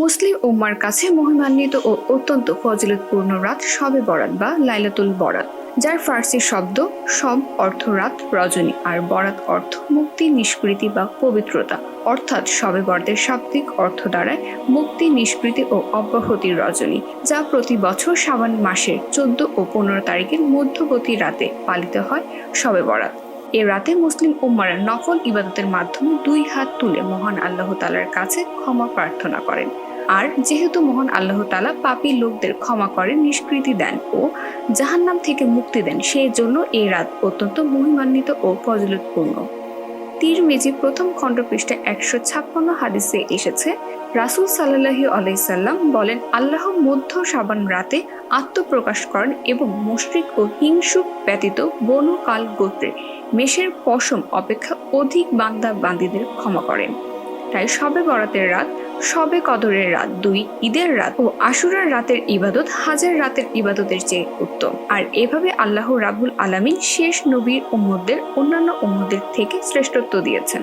মুসলিম উম্মার কাছে মহিমান্বিত ও অত্যন্ত ফজিলতপূর্ণ রাত শবে বরাত বা লাইলাতুল বরাত, যার ফার্সি শব্দ সব অর্থ রাত রজনী আর বরাত অর্থ মুক্তি, নিষ্কৃতি বা পবিত্রতা। অর্থাৎ শবে বরাতের শাব্দিক অর্থ দ্বারায় মুক্তি, নিষ্কৃতি ও অব্যাহতির রজনী, যা প্রতি বছর সাবান মাসের চোদ্দ ও পনেরো তারিখের মধ্যবর্তী রাতে পালিত হয় শবে বরাত। এ রাতে মুসলিম উম্মারা নফল ইবাদতের মাধ্যমে দুই হাত তুলে মহান আল্লাহ তালার কাছে ক্ষমা প্রার্থনা করেন। আর যেহেতু মহান আল্লাহ তালা পাপি লোকদের ক্ষমা করেন, নিষ্কৃতি দেন ও জাহান্নাম থেকে মুক্তি দেন সেই জন্য এই রাত অত্যন্ত মহিমান্বিত ও ফজলতপূর্ণ। তিরমিজি প্রথম খণ্ড পৃষ্ঠা একশো ছাপ্পান্ন হাদিসে এসেছে, রাসুল সাল্লাহি আলাইসাল্লাম বলেন, আল্লাহ মধ্য সাবান রাতে আত্মপ্রকাশ করেন এবং মুশরিক ও হিংসুক ব্যতীত বনু কাল গোত্রে মেষের পশম অপেক্ষা অধিক বান্দা বান্দিদের ক্ষমা করেন। তাই সবে বরাতের রাত, সবে কদরের রাত দুই, ঈদের রাত ও আশুরার রাতের ইবাদত হাজার রাতের ইবাদতের চেয়ে উত্তম। আর এভাবে আল্লাহ রাবুল আলামিন শেষ নবীর উম্মদের অন্যান্য উম্মদের থেকে শ্রেষ্ঠত্ব দিয়েছেন।